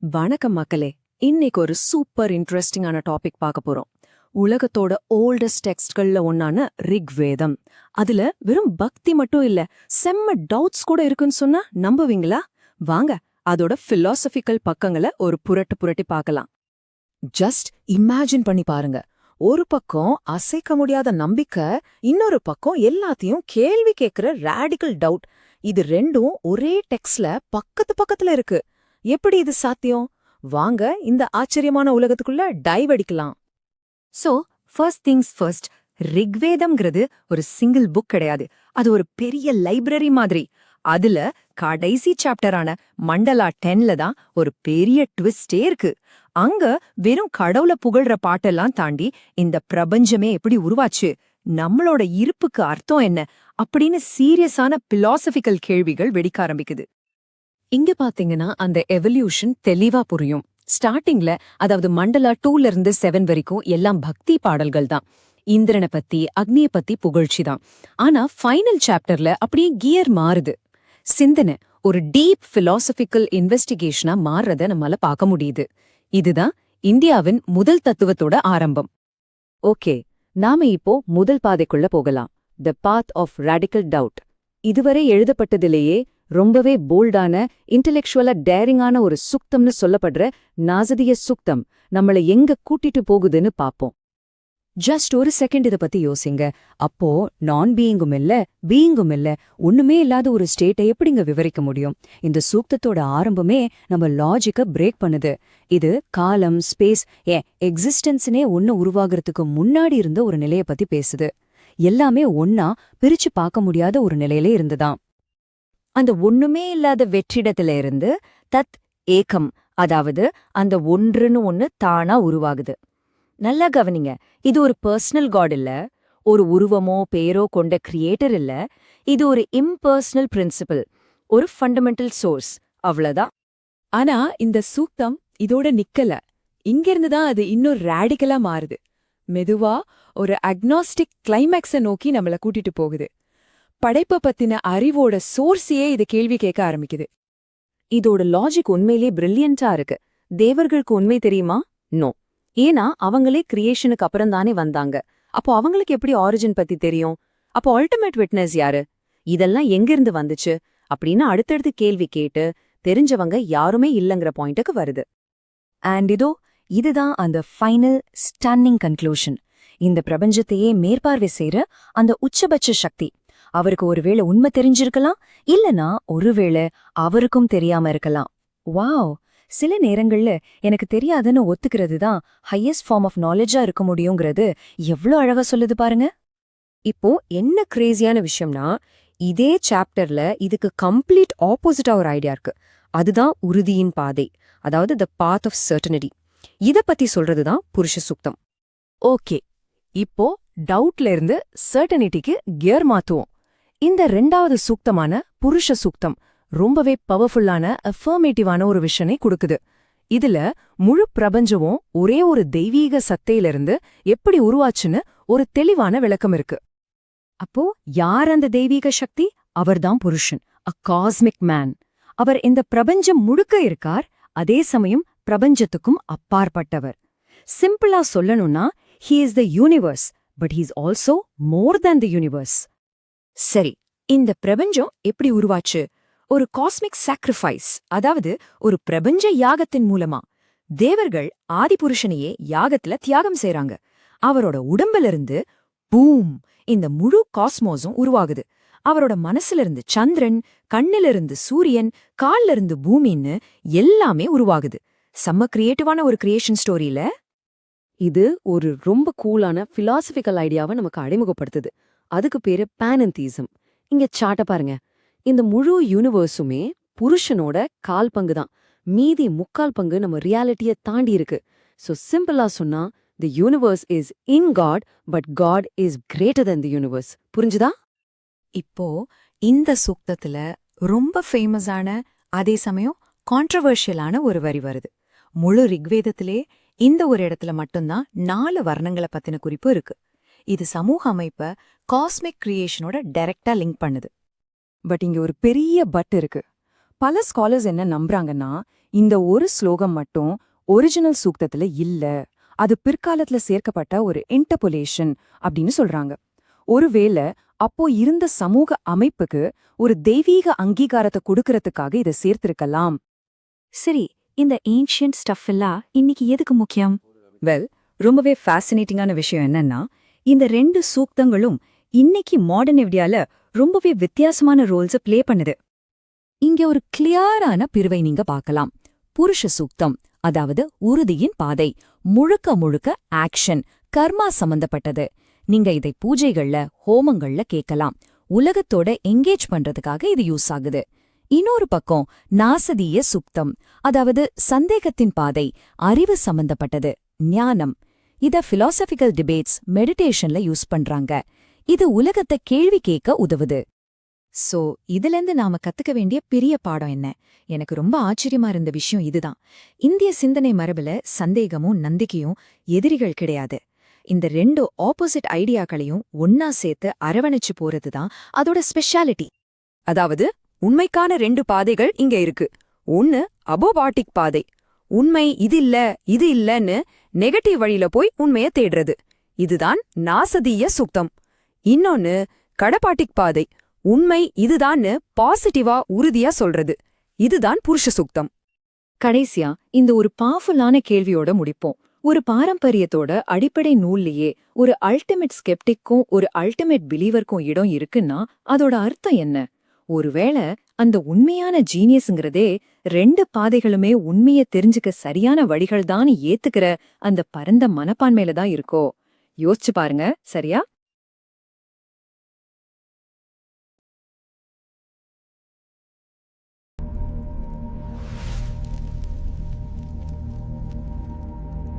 வணக்கம் மக்களே. இன்னைக்கு ஒரு சூப்பர் இன்ட்ரெஸ்டிங்கான டாபிக் பார்க்க போறோம். உலகத்தோட ஓல்டஸ்ட் டெக்ஸ்ட்கள்ல ஒன்னான ரிக்வேதம். அதுல வெறும் பக்தி மட்டும் இல்ல செம்ம டவுட்ஸ் கூட இருக்குன்னு சொன்னா நம்புவீங்களா? வாங்க அதோட பிலாசபிக்கல் பக்கங்களை ஒரு புரட்டு புரட்டி பார்க்கலாம். ஜஸ்ட் இமேஜின் பண்ணி பாருங்க. ஒரு பக்கம் அசைக்க முடியாத நம்பிக்கை இன்னொரு பக்கம் எல்லாத்தையும் கேள்வி கேட்கிற ரேடிக்கல் டவுட் இது ரெண்டும் ஒரே டெக்ஸ்ட்ல பக்கத்து பக்கத்துல இருக்கு. எப்படி இது சாத்தியம்? வாங்க இந்த ஆச்சரியமான உலகத்துக்குள்ள டைவ் அடிக்கலாம். சோ ஃபர்ஸ்ட் திங்ஸ் ஃபர்ஸ்ட் ரிக்வேதம்ங்கிறது ஒரு சிங்கிள் புக் கிடையாது. அது ஒரு பெரிய லைப்ரரி மாதிரி. அதுல கடைசி சாப்டரான மண்டலா டென்ல தான் ஒரு பெரிய ட்விஸ்டே இருக்கு. அங்க வெறும் கடவுள புகழ்ற பாட்டெல்லாம் தாண்டி இந்த பிரபஞ்சமே எப்படி உருவாச்சு? நம்மளோட இருப்புக்கு அர்த்தம் என்ன? அப்படின்னு சீரியஸான பிலாசபிக்கல் கேள்விகள் வெடிக்க ஆரம்பிக்குது. இங்க பாத்தீங்கன்னா அந்த எவல்யூஷன் தெளிவா புரியும். ஸ்டார்டிங்ல அதாவது மண்டலா டூல இருந்து செவன் வரைக்கும் எல்லாம் பக்தி பாடல்கள் தான். இந்திரனை பத்தி அக்னிய பத்தி புகழ்ச்சி தான். ஆனா ஃபைனல் சாப்டர்ல அப்படியே கியர் மாறுது. சிந்தனை ஒரு டீப் பிலாசபிக்கல் இன்வெஸ்டிகேஷனா மாறுறத நம்மால பார்க்க முடியுது. இதுதான் இந்தியாவின் முதல் தத்துவத்தோட ஆரம்பம். ஓகே நாம இப்போ முதல் பாதைக்குள்ள போகலாம். The path of radical doubt இதுவரை எழுதப்பட்டதிலேயே ரொம்பவே போல்டான இன்டெலெக்சுவலா டேரிங்கான ஒரு சுக்தம்னு சொல்லப்படுற நாசதிய சுக்தம் நம்மள எங்க கூட்டிட்டு போகுதுன்னு பாப்போம். ஜஸ்ட் ஒரு செகண்ட் இத பத்தி யோசிங்க. அப்போ நான் பீயிங்கும் இல்ல பீயிங்கும் இல்ல ஒண்ணுமே இல்லாத ஒரு ஸ்டேட்டை எப்படிங்க விவரிக்க முடியும்? இந்த சூக்தத்தோட ஆரம்பமே நம்ம லாஜிக்க பிரேக் பண்ணுது. இது காலம் ஸ்பேஸ் ஏன் எக்ஸிஸ்டன்ஸ்னே ஒன்னு உருவாகிறதுக்கு முன்னாடி இருந்த ஒரு நிலைய பத்தி பேசுது. எல்லாமே ஒன்னா பிரிச்சு பார்க்க முடியாத ஒரு நிலையிலே இருந்துதான். அந்த ஒண்ணுமே இல்லாத வெற்றிடத்துல இருந்து தத் ஏகம் அதாவது அந்த ஒன்றுன்னு ஒன்னு தானா உருவாகுது. நல்லா கவனிங்க இது ஒரு பர்சனல் காட் இல்ல ஒரு உருவமோ பேரோ கொண்ட கிரியேட்டர் இல்ல இது ஒரு இம்பர்சனல் பிரின்சிபல் ஒரு ஃபண்டமெண்டல் சோர்ஸ் அவ்வளவுதான். ஆனா இந்த சூக்தம் இதோட நிக்கல இங்கிருந்து தான் அது இன்னும் ரேடிக்கலா மாறுது. மெதுவா ஒரு அக்னாஸ்டிக் கிளைமேக்ஸ நோக்கி நம்மள கூட்டிட்டு போகுது. படைப்ப பத்தின அறிவோட சோர்ஸையே இது கேள்வி கேட்க ஆரம்பிக்குது. இதோட லாஜிக் உண்மையிலே பிரில்லியண்டா இருக்கு. தேவர்களுக்கு உண்மை தெரியுமா? நோ ஏன்னா அவங்களே கிரியேஷனுக்கு அப்புறம் தானே வந்தாங்க. அப்போ அவங்களுக்கு எப்படி ஆரிஜின் பத்தி தெரியும்? அப்போ அல்டிமேட் விட்னஸ் யாரு? இதெல்லாம் எங்கிருந்து வந்துச்சு? அப்படின்னு அடுத்தடுத்து கேள்வி கேட்டு தெரிஞ்சவங்க யாருமே இல்லங்கிற பாயிண்ட்டுக்கு வருது. அண்ட் இதோ இதுதான் அந்த ஃபைனல் ஸ்டன்னிங் கன்க்ளூஷன் இந்த பிரபஞ்சத்தையே மேற்பார்வை செய்யற அந்த உச்சபட்ச சக்தி. அவருக்கு ஒருவேளை உண்மை தெரிஞ்சிருக்கலாம் இல்லனா ஒருவேளை அவருக்கும் தெரியாம இருக்கலாம். வாவ் சில நேரங்கள்ல எனக்கு தெரியாதுன்னு ஒத்துக்கிறது தான் ஹையஸ்ட் ஃபார்ம் ஆஃப் நாலேஜா இருக்க முடியுங்கிறது எவ்ளோ அழகா சொல்லுது பாருங்க. இப்போ என்ன கிரேசியான விஷயம்னா இதே சாப்டர்ல இதுக்கு கம்ப்ளீட் ஆப்போசிட்டா ஒரு ஐடியா இருக்கு. அதுதான் உறுதியின் பாதை அதாவது த பாத் ஆஃப் சர்டனிட்டி இத பத்தி சொல்றது தான் புருஷ சுக்தம். ஓகே இப்போ டவுட்ல இருந்து சர்டனிட்டிக்கு கியர் மாத்துவோம். இந்த ரெண்டாவது சூக்தமான புருஷ சூக்தம் ரொம்பவே பவர்ஃபுல்லான அஃபர்மேட்டிவான ஒரு விஷனை கொடுக்குது. இதுல முழு பிரபஞ்சமும் ஒரே ஒரு தெய்வீக சத்தையிலிருந்து எப்படி உருவாச்சுன்னு ஒரு தெளிவான விளக்கம் இருக்கு. அப்போ யார் அந்த தெய்வீக சக்தி? அவர்தான் புருஷன் அ காஸ்மிக் மேன் அவர் இந்த பிரபஞ்சம் முழுக்க இருக்கார் அதே சமயம் பிரபஞ்சத்துக்கும் அப்பாற்பட்டவர். சிம்பிளா சொல்லணும்னா he is the universe but he's also more than the universe சரி இந்த பிரபஞ்சம் எப்படி உருவாச்சு? ஒரு காஸ்மிக் சாக்ரிஃபைஸ் அதாவது ஒரு பிரபஞ்ச யாகத்தின் மூலமா. தேவர்கள் ஆதிபுருஷனையே யாகத்துல தியாகம் செய்றாங்க. அவரோட உடம்பிலிருந்து பூம் இந்த முழு காஸ்மோஸும் உருவாகுது. அவரோட மனசுல சந்திரன் கண்ணிலிருந்து சூரியன் கால்ல இருந்து பூமின்னு எல்லாமே உருவாகுது. செம்ம கிரியேட்டிவான ஒரு கிரியேஷன் ஸ்டோரியில இது ஒரு ரொம்ப கூலான பிலாசபிக்கல் ஐடியாவை நமக்கு அறிமுகப்படுத்துது. அதுக்கு பேரு பேனந்தீசம் இங்க சாட்ட பாருங்க. இந்த முழு யூனிவர்ஸுமே புருஷனோட கால் பங்கு தான். மீதி முக்கால் பங்கு நம்ம ரியாலிட்டிய தாண்டி இருக்கு. சோ சிம்பிளா சொன்னா the universe is in God but God is greater than the universe புரிஞ்சுதா? இப்போ இந்த சூக்தத்துல ரொம்ப ஃபேமஸான அதே சமயம் கான்ட்ரவர்ஷியலான ஒரு வரி வருது. முழு ரிக்வேதத்திலே இந்த ஒரு இடத்துல மட்டும்தான் நாலு வர்ணங்களை பத்தின குறிப்பு இருக்கு. இது சமூக அமைப்ப காஸ்மிக் கிரியேஷனோட டைரக்டா லிங்க் பண்ணுது. பட் இங்க ஒரு பெரிய பட் இருக்கு. பல ஸ்காலர்ஸ் என்ன நம்புறாங்கன்னா இந்த ஒரு ஸ்லோகம் மட்டும் ஒரிஜினல் சூக்தத்துல இல்ல. அது பிற்காலத்துல சேர்க்கப்பட்ட ஒரு இன்டர்பொலேஷன் அப்படின்னு சொல்றாங்க. ஒருவேளை அப்போ இருந்த சமூக அமைப்புக்கு ஒரு தெய்வீக அங்கீகாரத்தை கொடுக்கறதுக்காக இதை சேர்த்திருக்கலாம். சரி இந்த ஏன்ஷியன்ட் ஸ்டஃப் எல்லாம் இன்னைக்கு எதுக்கு முக்கியம்? வெல் ரொம்பவே ஃபேசினேட்டிங்கான விஷயம் என்னன்னா இந்த ரெண்டு சூக்தங்களும் இன்னைக்கு மாடர்ன் இவ்டியால ரொம்பவே வித்தியாசமான ரோல்ஸ ப்ளே பண்ணுது. இங்க ஒரு கிளியரான பிரிவை நீங்க பார்க்கலாம். புருஷ சூக்தம் அதாவது உறுதியின் பாதை முழுக்க முழுக்க ஆக்ஷன் கர்மா சம்பந்தப்பட்டது. நீங்க இதை பூஜைகள்ல ஹோமங்கள்ல கேட்கலாம். உலகத்தோட எங்கேஜ் பண்றதுக்காக இது யூஸ் ஆகுது. இன்னொரு பக்கம் நாசதீய சுக்தம் அதாவது சந்தேகத்தின் பாதை அறிவு சம்பந்தப்பட்டது ஞானம். இத பிலாசபிக்கல் டிபேட்ஸ் மெடிடேஷன்ல யூஸ் பண்றாங்க. இது உலகத்தை கேள்வி கேட்க உதவுது. சோ இதிலிருந்து நாம கத்துக்க வேண்டிய பெரிய பாடம் என்ன? எனக்கு ரொம்ப ஆச்சரியமா இருந்த விஷயம் இதுதான். இந்திய சிந்தனை மரபுல சந்தேகமும் நம்பிக்கையும் எதிரிகள் கிடையாது. இந்த ரெண்டு ஆப்போசிட் ஐடியாக்களையும் ஒன்னா சேர்த்து அரவணைச்சு போறதுதான் அதோட ஸ்பெஷாலிட்டி அதாவது உண்மைக்கான ரெண்டு பாதைகள் இங்க இருக்கு. ஒன்னு அபோபாட்டிக் பாதை. உண்மை இது இல்ல இது இல்லன்னு நெகட்டிவ் வழியில போய் உண்மைய தேடுறது. இதுதான் நாசதீய சுக்தம் இன்னொன்னு கடப்பாட்டிக் பாதை. உண்மை இதுதான்னு பாசிட்டிவா உறுதியா சொல்றது. இதுதான் புருஷ சுக்தம் கடைசியா இந்த ஒரு பவர்ஃபுல்லான கேள்வியோட முடிப்போம். ஒரு பாரம்பரியத்தோட அடிப்படை நூல்லையே ஒரு அல்டிமேட் ஸ்கெப்டிக்கும் ஒரு அல்டிமேட் பிலீவர்க்கும் இடம் இருக்குன்னா அதோட அர்த்தம் என்ன? ஒருவேளை அந்த உண்மையான ஜீனியஸ்ங்கிறதே ரெண்டு பாதைகளுமே உண்மைய தெரிஞ்சுக்க சரியான வழிகள் தான் ஏத்துக்கிற அந்த பரந்த மனப்பான்மையில தான் இருக்கோ. யோசிச்சு பாருங்க சரியா?